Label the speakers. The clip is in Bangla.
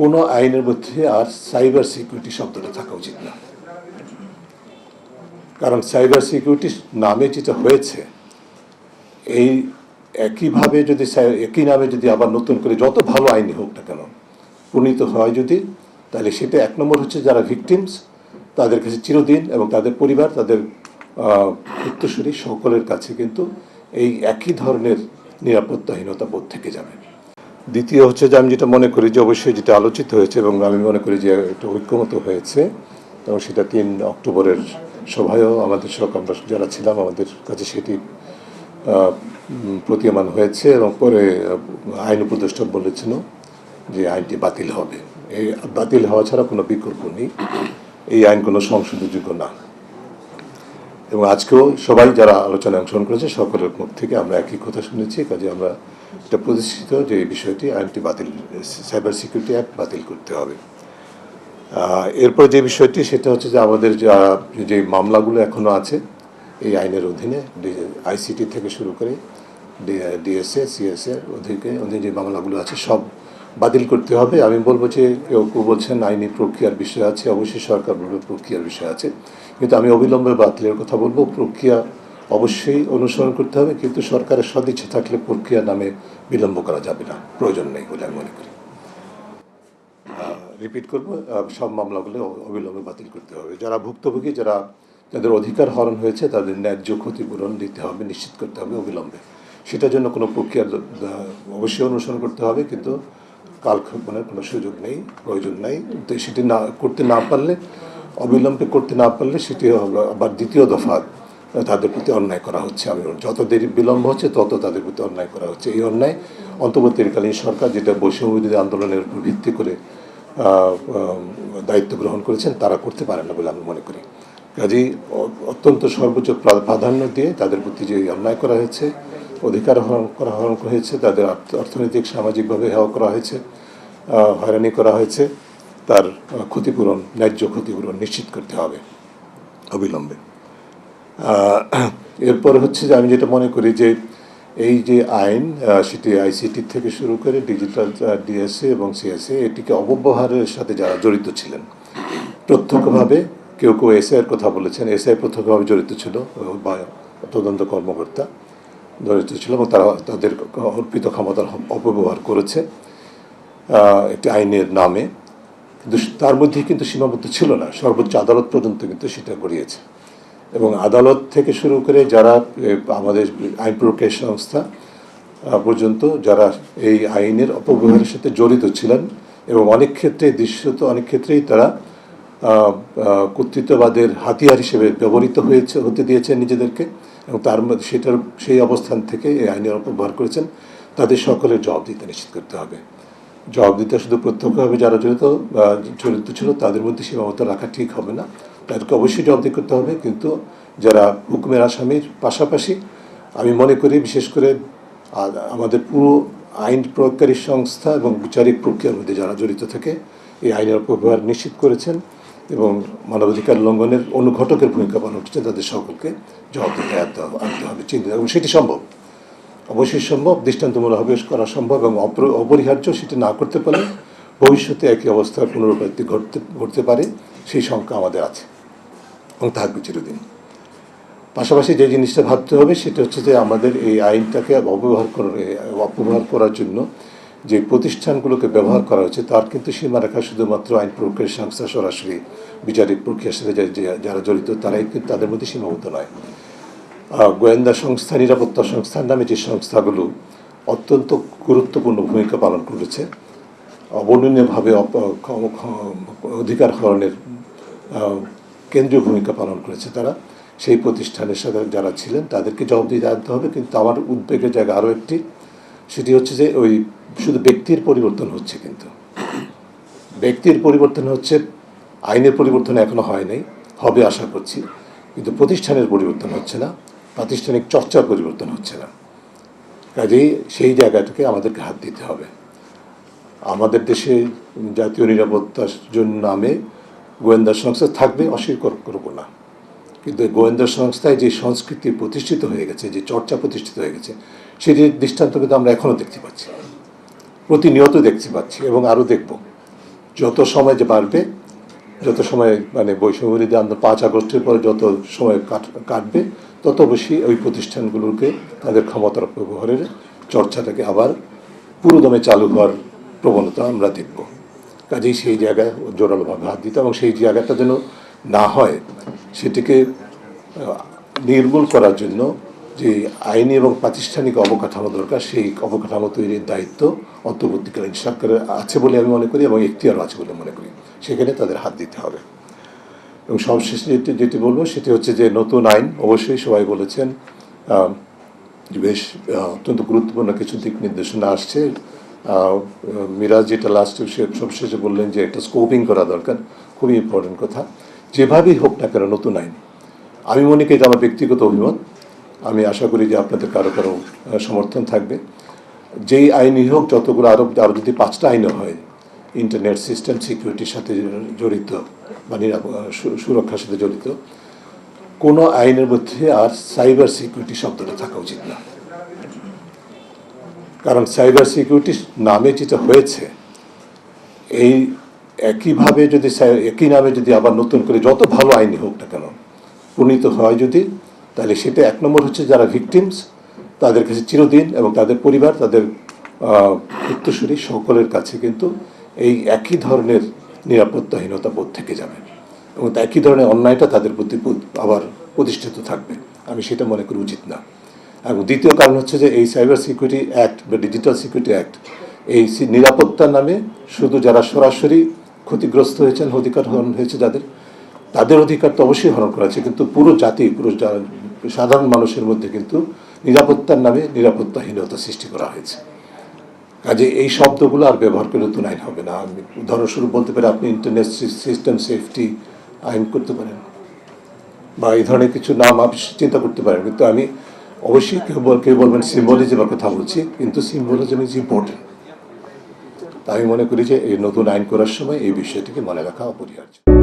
Speaker 1: কোনো আইনের মধ্যে আর সাইবার সিকিউরিটি শব্দটা থাকা উচিত না। কারণ সাইবার সিকিউরিটি নামে যেটা হয়েছে, এই একইভাবে যদি একই নামে যদি আবার নতুন করে যত ভালো আইনি হোক না কেন, প্রণীত হয় যদি, তাহলে সেটা এক নম্বর হচ্ছে যারা ভিকটিমস, তাদের কাছে চিরদিন এবং তাদের পরিবার, তাদের উত্তরসূরি সকলের কাছে কিন্তু এই একই ধরনের নিরাপত্তাহীনতা বোধ থেকে যাবে। দ্বিতীয় হচ্ছে যে আমি যেটা মনে করি যে অবশ্যই যেটা আলোচিত হয়েছে এবং আমি মনে করি যে এটা ঐক্যমত হয়েছে, এবং সেটা তিন অক্টোবরের সভায়ও আমাদের সব আমরা যারা ছিলাম আমাদের কাছে সেটি প্রতীয়মান হয়েছে এবং পরে আইন উপদেষ্টা বলেছিল যে আইনটি বাতিল হবে। এই বাতিল হওয়া ছাড়া কোনো বিকল্প নেই। এই আইন কোনো সংশোধনযোগ্য না। এবং আজকেও সবাই যারা আলোচনায় অংশগ্রহণ করেছে, সকলের মুখ থেকে আমরা একই কথা শুনেছি, কাজে আমরা এটা প্রতিষ্ঠিত যে এই বিষয়টি আইনটি বাতিল, সাইবার সিকিউরিটি অ্যাক্ট বাতিল করতে হবে। এরপর যে বিষয়টি, সেটা হচ্ছে যে আমাদের যা, যে মামলাগুলো এখনও আছে, এই আইনের অধীনে আইসিটি থেকে শুরু করে ডিএসএ, সিএসএ অধীনে অধীনে যে মামলাগুলো আছে, সব বাতিল করতে হবে। আমি বলব যে, কেউ কেউ বলছেন, আইনি প্রক্রিয়ার বিষয় আছে। অবশ্যই সরকার বলবে প্রক্রিয়ার বিষয় আছে। কিন্তু আমি অবিলম্বে বাতিলের কথা বলব। প্রক্রিয়া অবশ্যই অনুসরণ করতে হবে। কিন্তু সরকারের সদিচ্ছা থাকলে প্রক্রিয়া নামে বিলম্ব করা যাবে না। প্রয়োজন নেই বলে আমি মনে করি। রিপিট করব। সব মামলাগুলো অবিলম্বে বাতিল করতে হবে। যারা ভুক্তভোগী, যারা যাদের অধিকার হরণ হয়েছে, তাদের ন্যায্য ক্ষতিপূরণ দিতে হবে, নিশ্চিত করতে হবে অবিলম্বে। সেটার জন্য কোনো প্রক্রিয়া অবশ্যই অনুসরণ করতে হবে। কিন্তু কালক্ষেপণের কোনো সুযোগ নেই, প্রয়োজন নেই। তো সেটি না করতে না পারলে, অবিলম্বে করতে না পারলে সেটি আবার দ্বিতীয় দফা তাদের প্রতি অন্যায় করা হচ্ছে। আমি যত দেরি বিলম্ব হচ্ছে, তত তাদের প্রতি অন্যায় করা হচ্ছে। এই অন্যায় অন্তর্বর্তীকালীন সরকার যেটা বৈষম্য আন্দোলনের উপর ভিত্তি করে দায়িত্ব গ্রহণ করেছেন, তারা করতে পারেন না বলে আমি মনে করি। কাজেই অত্যন্ত সর্বোচ্চ প্রাধান্য দিয়ে তাদের প্রতি যে অন্যায় করা হয়েছে অধিকার হরণ করা হরণ করা হয়েছে তাদের অর্থনৈতিক, সামাজিকভাবে হেওয়া করা হয়েছে হয়রানি করা হয়েছে, তার ক্ষতিপূরণ, ন্যায্য ক্ষতিপূরণ নিশ্চিত করতে হবে অবিলম্বে। এরপর হচ্ছে যে আমি যেটা মনে করি যে এই যে আইন সেটি আইসিটি থেকে শুরু করে ডিজিটাল ডিএসএ এবং সিএসএ, এটিকে অপব্যবহারের সাথে যারা জড়িত ছিলেন, প্রত্যক্ষভাবে কেউ কেউ এসআইয়ের কথা বলেছেন। এসআই প্রত্যক্ষভাবে জড়িত ছিল, বা তদন্ত কর্মকর্তা। জড়িত ছিল এবং তারা তাদের অর্পিত ক্ষমতার অপব্যবহার করেছে একটি আইনের নামে। কিন্তু তার মধ্যে কিন্তু সীমাবদ্ধ ছিল না। সর্বোচ্চ আদালত পর্যন্ত কিন্তু সেটা গড়িয়েছে। এবং আদালত থেকে শুরু করে যারা আমাদের আইন প্রক্রিয়া সংস্থা পর্যন্ত যারা এই আইনের অপব্যবহারের সাথে জড়িত ছিলেন এবং অনেক ক্ষেত্রে দৃশ্যত অনেক ক্ষেত্রেই তারা কর্তৃত্ববাদের হাতিয়ার হিসেবে ব্যবহৃত হয়েছে, হতে দিয়েছেন নিজেদেরকে। এবং তার মধ্যে সেটার, সেই অবস্থান থেকে এই আইনের অপব্যবহার করেছেন, তাদের সকলের জবাব দিতে নিশ্চিত করতে হবে। জবাব দিতে শুধু প্রত্যক্ষভাবে যারা জড়িত বা জড়িত ছিল তাদের মধ্যে সীমাবদ্ধ রাখা ঠিক হবে না। তাদেরকে অবশ্যই জবাব দিতে করতে হবে, কিন্তু যারা হুকুমের আসামির পাশাপাশি, আমি মনে করি বিশেষ করে আমাদের পুরো আইন প্রয়োগকারী সংস্থা এবং বিচারিক প্রক্রিয়ার মধ্যে যারা জড়িত থাকে, এই আইনের অপব্যবহার নিশ্চিত করেছেন। এবং মানবাধিকার লঙ্ঘনের অনুঘটকের ভূমিকা পালন করছেন তাদের সকলকে জবাব দিতে আনতে হবে আনতে হবে চিন্তা এবং সেটি সম্ভব। অবশ্যই সম্ভব, দৃষ্টান্তমূলক দৃষ্টান্তমূলকভাবে করা সম্ভব এবং অপর- অপরিহার্য সেটি না করতে পারলে ভবিষ্যতে একই অবস্থার পুনরাবৃত্তি ঘটতে ঘটতে পারে, সেই শঙ্কা আমাদের আছে এবং থাকবে চিরদিন। পাশাপাশি যে জিনিসটা ভাবতে হবে সেটা হচ্ছে যে আমাদের এই আইনটাকে অব্যবহার করার অপব্যবহার করার জন্য যে প্রতিষ্ঠানগুলোকে ব্যবহার করা হচ্ছে তার কিন্তু সীমারেখা শুধুমাত্র আইন প্রক্রিয়া সংস্থা সরাসরি বিচারিক প্রক্রিয়ার সাথে যারা জড়িত, তারাই কিন্তু তাদের মধ্যে সীমাবদ্ধ নয়। গোয়েন্দা সংস্থা, নিরাপত্তা সংস্থার নামে যে সংস্থাগুলো অত্যন্ত গুরুত্বপূর্ণ ভূমিকা পালন করেছে, অবর্ণনীয়ভাবে অধিকার হরণের কেন্দ্রীয় ভূমিকা পালন করেছে তারা। সেই প্রতিষ্ঠানের সাথে যারা ছিলেন, তাদেরকে জবাব দিতে আনতে হবে, কিন্তু আমার উদ্বেগের জায়গা আরও একটি সেটি হচ্ছে যে ওই শুধু ব্যক্তির পরিবর্তন হচ্ছে কিন্তু। ব্যক্তির পরিবর্তন হচ্ছে, আইনের পরিবর্তন এখনও হয় নাই, হবে আশা করছি, কিন্তু প্রতিষ্ঠানের পরিবর্তন হচ্ছে না, প্রাতিষ্ঠানিক চর্চার পরিবর্তন হচ্ছে না। কাজেই সেই জায়গাটাকে আমাদেরকে হাত দিতে হবে। আমাদের দেশে জাতীয় নিরাপত্তার জন্য নামে গোয়েন্দা সংস্থা থাকবে, অস্বীকার করব না। কিন্তু গোয়েন্দা সংস্থায় যে সংস্কৃতি প্রতিষ্ঠিত হয়ে গেছে, যে চর্চা প্রতিষ্ঠিত হয়ে গেছে, সেটির দৃষ্টান্ত কিন্তু আমরা এখনও দেখতে পাচ্ছি। প্রতিনিয়ত দেখতে পাচ্ছি এবং আরও দেখব। যত সময় যে বাড়বে, যত সময় মানে বৈষম্যবিরোধী আন্দোলন পাঁচ আগস্টের পরে যত সময় কাট- কাটবে, তত বেশি ওই প্রতিষ্ঠানগুলোকে তাদের ক্ষমতার ব্যবহারের চর্চাটাকে আবার পুরোদমে চালু হওয়ার প্রবণতা আমরা দেখব। কাজেই সেই জায়গায় জোরালোভাবে হাত দিতে এবং সেই জায়গাটা যেন না হয়, সেটিকে নির্মূল করার জন্য যে আইনি এবং প্রাতিষ্ঠানিক অবকাঠামো দরকার, সেই অবকাঠামো তৈরির দায়িত্ব অন্তর্বর্তীকালীন সরকারের আছে বলে আমি মনে করি এবং এখতিয়ারও আছে বলে মনে করি। সেখানে তাদের হাত দিতে হবে। এবং সবশেষে যেটি যেটি বলব, সেটি হচ্ছে যে নতুন আইন, অবশ্যই সবাই বলেছেন বেশ অত্যন্ত গুরুত্বপূর্ণ কিছু দিক নির্দেশনা আসছে। মিরাজ যেটা লাস্টে সবশেষে বললেন যে একটা স্কোপিং করা দরকার, খুবই ইম্পর্টেন্ট কথা। যেভাবেই হোক না কেন, নতুন আইন। আমি মনে করি আমার ব্যক্তিগত অভিমত, আমি আশা করি যে আপনাদের কারও কারও সমর্থন থাকবে। যেই আইনই হোক, যতগুলো আরও আরও যদি পাঁচটা আইনও হয় ইন্টারনেট সিস্টেম সিকিউরিটির সাথে জড়িত বা সুরক্ষার সাথে জড়িত, কোনো আইনের মধ্যে আর সাইবার সিকিউরিটি শব্দটা থাকা উচিত না। কারণ সাইবার সিকিউরিটি নামে যেটা হয়েছে, এই একইভাবে যদি একই নামে যদি আবার নতুন করে যত ভালো আইনি হোক না কেন প্রণীত হয় যদি, তাহলে সেটা এক নম্বর হচ্ছে যারা ভিকটিমস, তাদের কাছে চিরদিন এবং তাদের পরিবার, তাদের উত্তরসূরি সকলের কাছে কিন্তু এই একই ধরনের নিরাপত্তাহীনতা বোধ থেকে যাবে এবং একই ধরনের অন্যায়টা তাদের প্রতি আবার প্রতিষ্ঠিত থাকবে। আমি সেটা মনে করি উচিত না। এবং দ্বিতীয় কারণ হচ্ছে যে এই সাইবার সিকিউরিটি অ্যাক্ট বা ডিজিটাল সিকিউরিটি অ্যাক্ট, এই নিরাপত্তার নামে শুধু যারা সরাসরি ক্ষতিগ্রস্ত হয়েছেন, অধিকার হরণ হয়েছে যাদের। তাদের অধিকার তো অবশ্যই হরণ করা আছে, কিন্তু পুরো জাতি, পুরো সাধারণ মানুষের মধ্যে কিন্তু নিরাপত্তার নামে নিরাপত্তাহীনতা সৃষ্টি করা হয়েছে। কাজে এই শব্দগুলো আর ব্যবহার করে নতুন আইন হবে না। আমি উদাহরণস্বরূপ বলতে পারি, আপনি ইন্টারনেট সিস্টেম সেফটি আইন করতে পারেন বা এই ধরনের কিছু নাম আপনি চিন্তা করতে পারেন। কিন্তু আমি অবশ্যই কেউ কেউ বলবেন সিম্বলিজমের কথা বলছি, কিন্তু সিম্বলিজম ইজ ইম্পর্টেন্ট আমি মনে করি যে এই নতুন আইন করার সময় এই বিষয়টিকে মনে রাখা অপরিহার্য।